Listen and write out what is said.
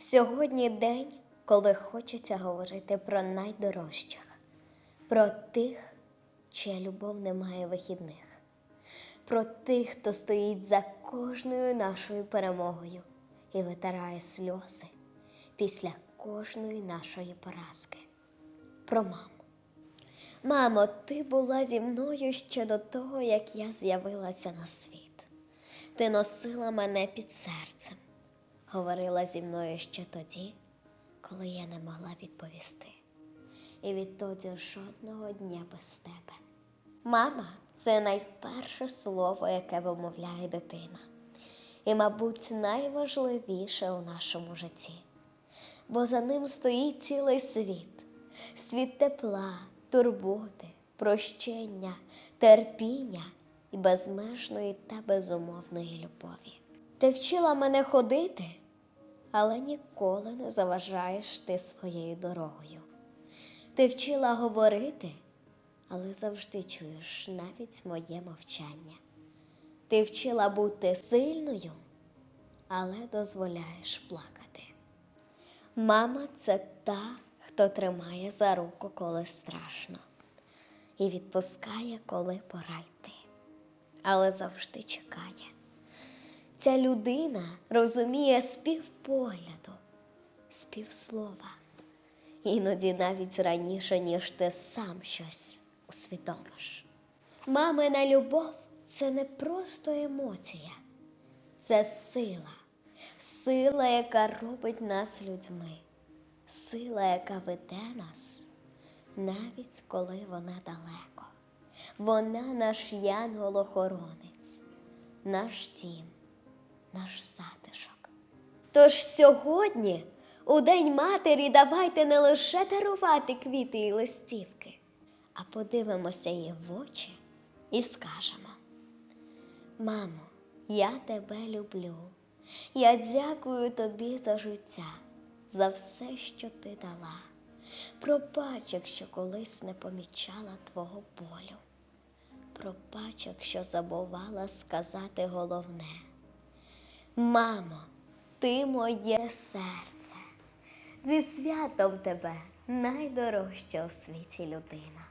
Сьогодні день, коли хочеться говорити про найдорожчих, про тих, чия любов не має вихідних, про тих, хто стоїть за кожною нашою перемогою і витирає сльози після кожної нашої поразки. Про маму. Мамо, ти була зі мною ще до того, як я з'явилася на світ. Ти носила мене під серцем, говорила зі мною ще тоді, коли я не могла відповісти. І відтоді жодного дня без тебе. Мама це найперше слово, яке вимовляє дитина. І, мабуть, найважливіше у нашому житті. Бо за ним стоїть цілий світ, світ тепла, турботи, прощення, терпіння і безмежної та безумовної любові. Ти вчила мене ходити, але ніколи не заважаєш ти своєю дорогою. Ти вчила говорити, але завжди чуєш навіть моє мовчання. Ти вчила бути сильною, але дозволяєш плакати. Мама це та, хто тримає за руку, коли страшно, і відпускає, коли пора йти, але завжди чекає. Ця людина розуміє співпогляду, співслова, іноді навіть раніше, ніж ти сам щось усвідомиш. Мамина любов це не просто емоція, це сила, сила, яка робить нас людьми, сила, яка веде нас, навіть коли вона далеко. Вона наш янгол-охоронець, наш дім, наш затишок. Тож сьогодні, у День матері, давайте не лише дарувати квіти і листівки, а подивимося їй в очі і скажемо. Мамо, я тебе люблю. Я дякую тобі за життя, за все, що ти дала. Пробач, якщо колись не помічала твого болю. Пробач, якщо забувала сказати головне. Мамо, ти моє серце. Зі святом тебе найдорожча у світі людина.